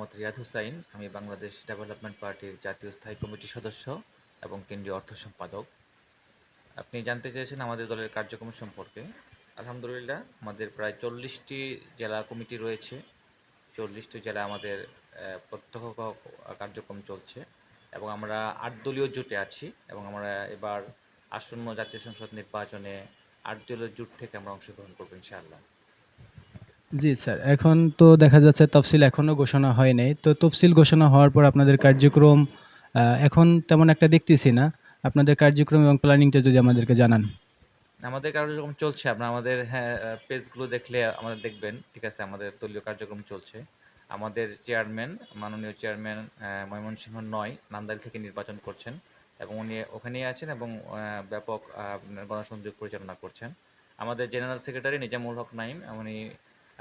মোহাম্মদ রিয়াদ হুসাইন, আমি বাংলাদেশ ডেভেলপমেন্ট পার্টির জাতীয় স্থায়ী কমিটির সদস্য এবং কেন্দ্রীয় অর্থ সম্পাদক। আপনি জানতে চেয়েছেন আমাদের দলের কার্যক্রম সম্পর্কে। আলহামদুলিল্লাহ, আমাদের প্রায় চল্লিশটি জেলা কমিটি রয়েছে। চল্লিশটি জেলা আমাদের প্রত্যক্ষ কার্যক্রম চলছে এবং আমরা আট দলীয় জোটে আছি এবং আমরা এবার আসন্ন জাতীয় সংসদ নির্বাচনে আট দলীয় জোট থেকে আমরা অংশগ্রহণ করব ইনশাআল্লাহ। জি, স্যার। এখন তো দেখা যাচ্ছে তফসিল এখনও ঘোষণা হয় নাই। তো তফসিল ঘোষণা হওয়ার পর আপনাদের কার্যক্রম এখন তেমন একটা দেখতেছি না। আপনাদের কার্যক্রম এবং প্ল্যানিংটা যদি আমাদেরকে জানান। আমাদের কার্যক্রম চলছে। আপনার আমাদের হ্যাঁ পেজগুলো দেখলে আমাদের দেখবেন। ঠিক আছে, আমাদের দলীয় কার্যক্রম চলছে। আমাদের চেয়ারম্যান মাননীয় চেয়ারম্যান ময়মনসিংহ নয়, নান্দাইল থেকে নির্বাচন করছেন এবং উনি ওখানেই আছেন এবং ব্যাপক গণসংযোগ পরিচালনা করছেন। আমাদের জেনারেল সেক্রেটারি নিজামুল হক নাইম উনি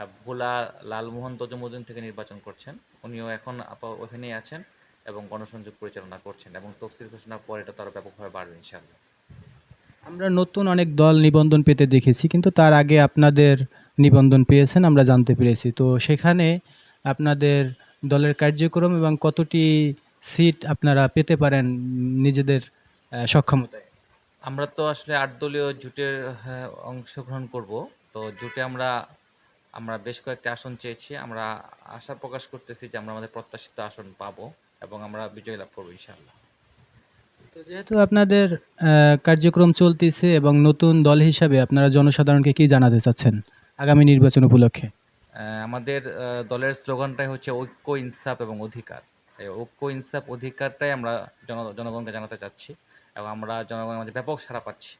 ভোলা লালমোহন তজমুদ্দিন থেকে নির্বাচন করছেন। উনিও এখন আপা- ওখানেই আছেন এবং গণসংযোগ পরিচালনা করছেন এবং তফসিল ঘোষণার পর এটা তারা ব্যাপকভাবে বাড়বে ইনশাআল্লাহ। আমরা নতুন অনেক দল নিবন্ধন পেতে দেখেছি কিন্তু তার আগে আপনাদের নিবন্ধন পেয়েছেন আমরা জানতে পেরেছি। তো সেখানে আপনাদের দলের কার্যক্রম এবং কতটি সিট আপনারা পেতে পারেন নিজেদের সক্ষমতায়? আমরা তো আসলে আট দলীয় জোটের হ্যাঁ, অংশগ্রহণ করব। তো জোটে আমরা আমরা বেশ কয়েকটি আসন চেয়েছি। আমরা আশা প্রকাশ করতেছি যে আমরা আমাদের প্রত্যাশিত আসন পাবো এবং আমরা বিজয় লাভ করব ইনশাআল্লাহ। তো যেহেতু আপনাদের কার্যক্রম চলতেছে এবং নতুন দল হিসাবে আপনারা জনসাধারণকে কি জানাতে চাচ্ছেন আগামী নির্বাচন উপলক্ষে? আমাদের দলের স্লোগানটাই হচ্ছে ঐক্য ইনসাফ এবং অধিকার। ঐক্য ইনসাফ অধিকারটাই আমরা জন জনগণকে জানাতে চাচ্ছি এবং আমরা জনগণের মধ্যে ব্যাপক সাড়া পাচ্ছি।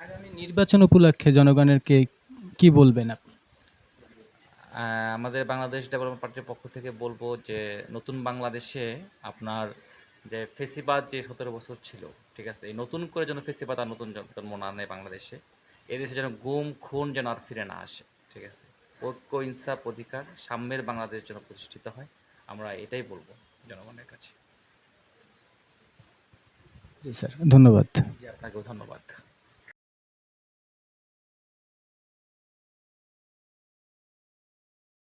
আগামী নির্বাচন উপলক্ষে জনগণেরকে কি বলবেন আপনি? আমাদের বাংলাদেশ ডেভেলপমেন্ট পার্টির পক্ষ থেকে বলব যে নতুন বাংলাদেশে আপনার যে ফেসিবাদ যে সতেরো বছর ছিল ঠিক আছে এই নতুন করে যেন ফেসিবাদ আর নতুন জন্ম না নেয় বাংলাদেশে এই দেশে যেন গুম খুন যেন আর ফিরে না আসে ঠিক আছে ঐক্য ইনসাফ অধিকার সাম্যের বাংলাদেশ যেন প্রতিষ্ঠিত হয় আমরা এটাই বলব জনগণের কাছে। জি স্যার ধন্যবাদ। জি আপনাকেও ধন্যবাদ।